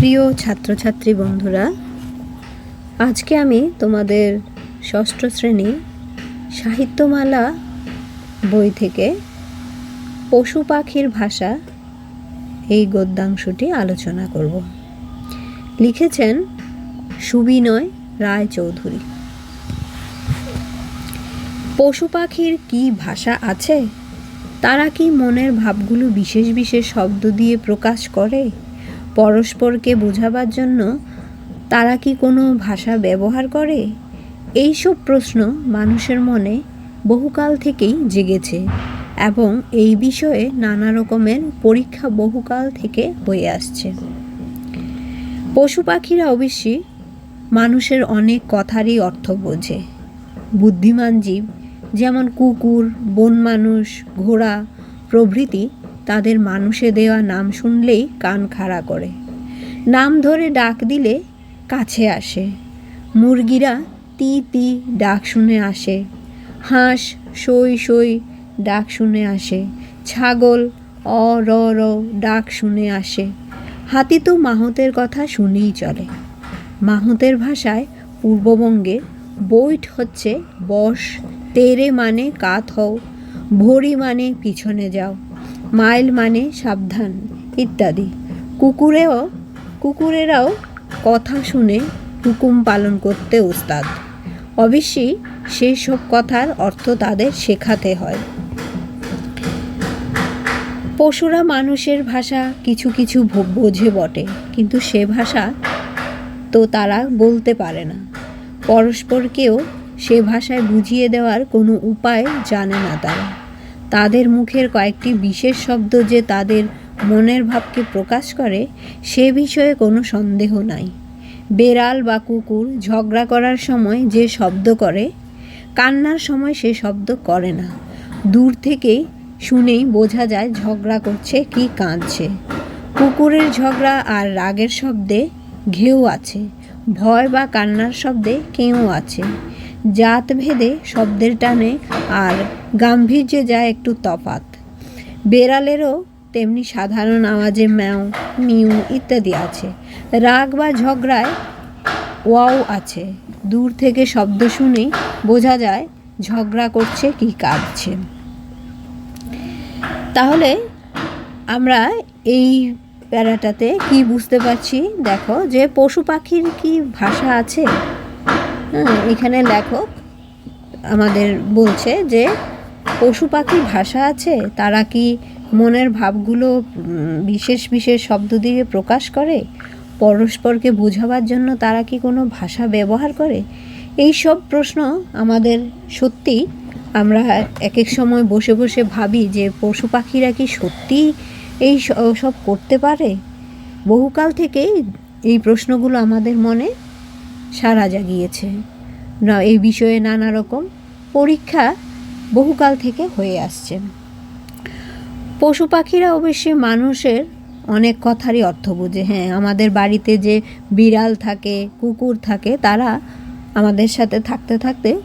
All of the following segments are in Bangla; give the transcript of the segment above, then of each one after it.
প্রিয় ছাত্রছাত্রী বন্ধুরা, আজকে আমি তোমাদের ষষ্ঠ শ্রেণি সাহিত্যমালা বই থেকে পশু পাখির ভাষা এই গদ্যাংশটি আলোচনা করব। লিখেছেন সুবিনয় রায়চৌধুরী। পশু পাখির কি ভাষা আছে? তারা কি মনের ভাবগুলো বিশেষ বিশেষ শব্দ দিয়ে প্রকাশ করে? পরস্পরকে বোঝাবার জন্য তারা কি কোনো ভাষা ব্যবহার করে? এইসব প্রশ্ন মানুষের মনে বহুকাল থেকেই জেগেছে এবং এই বিষয়ে নানা রকমের পরীক্ষা বহুকাল থেকে হয়ে আসছে। পশু পাখিরা অবশ্যই মানুষের অনেক কথারই অর্থ বোঝে। বুদ্ধিমান জীব যেমন কুকুর, বন মানুষ, ঘোড়া প্রভৃতি তাদের মানুষে দেওয়া নাম শুনলেই কান খাড়া করে। নাম ধরে ডাক দিলে কাছে আসে। মুরগিরা তি তি ডাক শুনে আসে। হাঁস সই সই ডাক শুনে আসে। ছাগল অ, র র ডাক শুনে আসে। হাতি তো মাহতের কথা শুনেই চলে। মাহতের ভাষায় পূর্ববঙ্গে বৈঠ হচ্ছে বস, তেরে মানে কাত হও, ভরি মানে পিছনে যাও। মাইল মানে সাবধান, ইত্যাদি। কুকুরেও, কুকুরেরাও কথা শুনে হুকুম পালন করতে ওস্তাদ অবশ্যই সেই সব কথার অর্থ তাদের শেখাতে হয়। পশুরা মানুষের ভাষা কিছু কিছু বোঝে বটে, কিন্তু সে ভাষা তো তারা বলতে পারে না। পরস্পরকেও সে ভাষায় বুঝিয়ে দেওয়ার কোনো উপায় জানে না তারা। তাদের মুখের কয়েকটি বিশেষ শব্দ যে তাদের মনের ভাবকে প্রকাশ করে, সে বিষয়ে কোনো সন্দেহ নাই। বেড়াল বা কুকুর ঝগড়া করার সময় যে শব্দ করে, কান্নার সময় সে শব্দ করে না। দূর থেকেই শুনেই বোঝা যায় ঝগড়া করছে কি কাঁদছে। কুকুরের ঝগড়া আর রাগের শব্দে ঘেউ আছে, ভয় বা কান্নার শব্দে কেউ আছে। জাত ভেদে শব্দের টানে আর গাম্ভীর্যে যায় একটু তফাত। বেড়ালেরও তেমনি সাধারণ আওয়াজে ম্যাও, মিউ ইত্যাদি আছে। রাগ বা ঝগড়ায় ওয়াও আছে। দূর থেকে শব্দ শুনেই বোঝা যায় ঝগড়া করছে কি কাঁদছে। তাহলে আমরা এই প্যারাটাতে কি বুঝতে পারছি? দেখো, যে পশু পাখির কি ভাষা আছে? হ্যাঁ এখানে লেখক আমাদের বলছে যে পশু পাখির ভাষা আছে, তারা কি মনের ভাবগুলো বিশেষ বিশেষ শব্দ দিয়ে প্রকাশ করে? পরস্পরকে বোঝাবার জন্য তারা কি কোনো ভাষা ব্যবহার করে? এই সব প্রশ্ন আমাদের সত্যি আমরা এক এক সময় বসে বসে ভাবি যে পশু পাখিরা কি সত্যি এই সব করতে পারে? বহুকাল থেকেই এই প্রশ্নগুলো আমাদের মনে সারা জাগিয়েছে। না, এই বিষয়ে নানা রকম পরীক্ষা বহুকাল থেকে হয়ে আসছে। পশু পাখিরা অবশ্যই মানুষের অনেক কথারই অর্থ বুঝে। হ্যাঁ আমাদের বাড়িতে যে বিড়াল থাকে, কুকুর থাকে, তারা আমাদের সাথে থাকতে থাকতে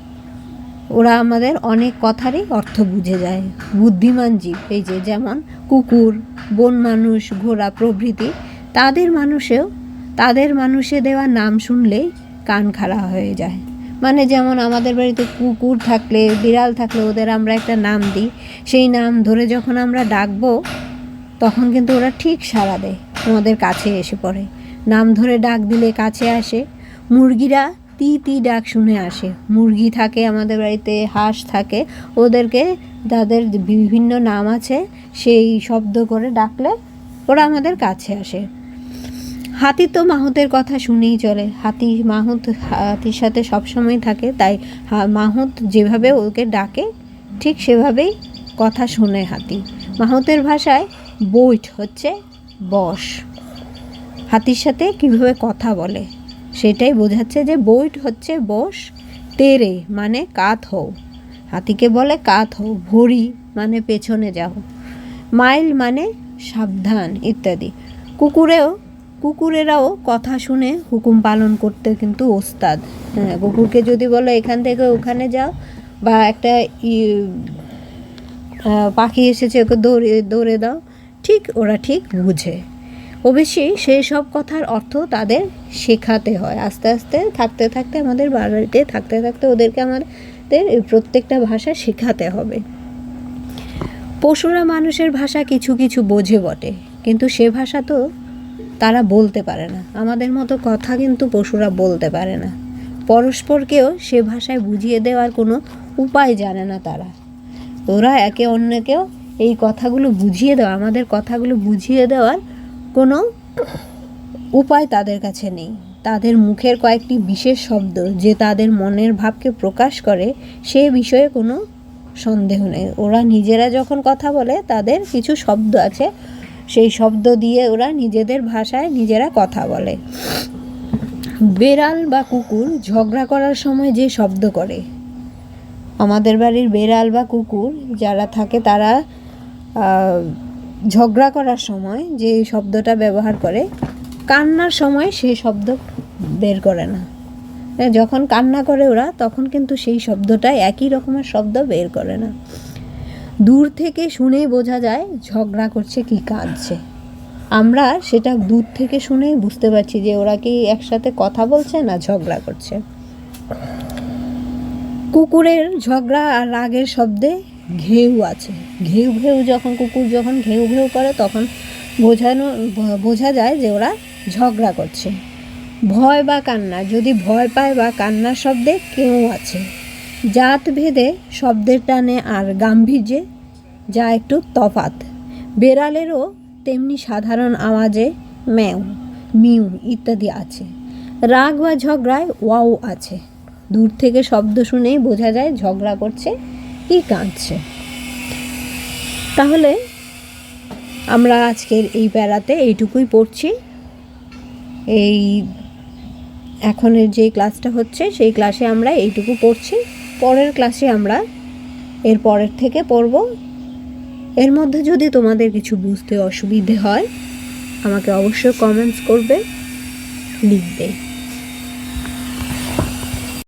ওরা আমাদের অনেক কথারই অর্থ বুঝে যায়। বুদ্ধিমান জীব, এই যে যেমন কুকুর, বন মানুষ, ঘোড়া প্রভৃতি, তাদের মানুষেও, তাদের মানুষে দেওয়া নাম শুনলেই কান খাড়া হয়ে যায়। মানে যেমন আমাদের বাড়িতে কুকুর থাকলে, বিড়াল থাকলে ওদের আমরা একটা নাম দিই। সেই নাম ধরে যখন আমরা ডাকবো, তখন কিন্তু ওরা ঠিক সাড়া দেয় আমাদের কাছে এসে পড়ে। নাম ধরে ডাক দিলে কাছে আসে। মুরগিরা তি তি ডাক শুনে আসে। মুরগি থাকে, আমাদের বাড়িতে হাঁস থাকে, ওদেরকে তাদের বিভিন্ন নাম আছে, সেই শব্দ করে ডাকলে ওরা আমাদের কাছে আসে। হাতি তো মাহুতের কথা শুনেই চলে। হাতি মাহুত, হাতির সাথে সবসময় থাকে, তাই মাহুত যেভাবে ওকে ডাকে, ঠিক সেভাবেই কথা শোনে হাতি। মাহুতের ভাষায় বৈঠ হচ্ছে বস হাতির সাথে কীভাবে কথা বলে, সেটাই বোঝাচ্ছে যে বৈঠ হচ্ছে বস তেরে মানে কাত হও। হাতিকে বলে কাত হও, ভরি মানে পেছনে যাও। মাইল মানে সাবধান ইত্যাদি। কুকুরেও কুকুরেরাও কথা শুনে হুকুম পালন করতে কিন্তু ওস্তাদ। হ্যাঁ কুকুরকে যদি বলো এখান থেকে ওখানে যাও বা একটা পাখি এসেছে ওকে দৌড়ে দৌড়ে দাও, ঠিক ওরা ঠিক বুঝে। অবশ্যই সেই সব কথার অর্থ তাদের শেখাতে হয়। আস্তে আস্তে থাকতে থাকতে আমাদের বাড়িতে থাকতে থাকতে ওদেরকে আমাদের প্রত্যেকটা ভাষা শেখাতে হবে। পশুরা মানুষের ভাষা কিছু কিছু বোঝে বটে, কিন্তু সে ভাষা তো তারা বলতে পারে না। আমাদের মতো কথা কিন্তু পশুরা বলতে পারে না। পরস্পরকেও সে ভাষায় বুঝিয়ে দেওয়ার কোনো উপায় জানে না তারা। ওরা একে অন্যকেও এই কথাগুলো বুঝিয়ে দেওয়া, আমাদের কথাগুলো বুঝিয়ে দেওয়ার কোনো উপায় তাদের কাছে নেই। তাদের মুখের কয়েকটি বিশেষ শব্দ যে তাদের মনের ভাবকে প্রকাশ করে, সে বিষয়ে কোনো সন্দেহ নেই। ওরা নিজেরা যখন কথা বলে, তাদের কিছু শব্দ আছে সেই শব্দ দিয়ে ওরা নিজেদের ভাষায় নিজেরা কথা বলে। বেড়াল বা কুকুর ঝগড়া করার সময় যে শব্দ করে। আমাদের বাড়ির বেড়াল বা কুকুর যারা থাকে তারা ঝগড়া করার সময় যে শব্দটা ব্যবহার করে, কান্নার সময় সেই শব্দ বের করে না। যখন কান্না করে ওরা, তখন কিন্তু সেই শব্দটা একই রকমের শব্দ বের করে না। দূর থেকে শুনেই বোঝা যায় ঝগড়া করছে কি কাঁদছে। আমরা সেটা দূর থেকে শুনেই বুঝতে পারছি যে ওরা কি একসাথে কথা বলছে না ঝগড়া করছে। কুকুরের ঝগড়া আর রাগের শব্দে ঘেউ আছে। ঘেউ ঘেউ যখন, কুকুর যখন ঘেউ ঘেউ করে, তখন বোঝানো, বোঝা যায় যে ওরা ঝগড়া করছে। ভয় বা কান্না, যদি ভয় পায় বা কান্নার শব্দে কেউ আছে। জাত ভেদে শব্দের টানে আর গাম্ভীর্যে যা একটু তফাত। বেড়ালেরও তেমনি সাধারণ আওয়াজে ম্যাও, মিউ ইত্যাদি আছে। রাগ বা ঝগড়ায় ওয়াও আছে। দূর থেকে শব্দ শুনেই বোঝা যায় ঝগড়া করছে কি কাঁদছে। তাহলে আমরা আজকের এই প্যারাতে এইটুকুই পড়ছি। এই এখনের যে ক্লাসটা হচ্ছে, সেই ক্লাসে আমরা এইটুকু পড়ছি। পরের ক্লাসে আমরা এর পরের থেকে পড়ব। এর মধ্যে যদি তোমাদের কিছু বুঝতে অসুবিধে হয়, আমাকে অবশ্যই কমেন্টস করবে, লিখবে।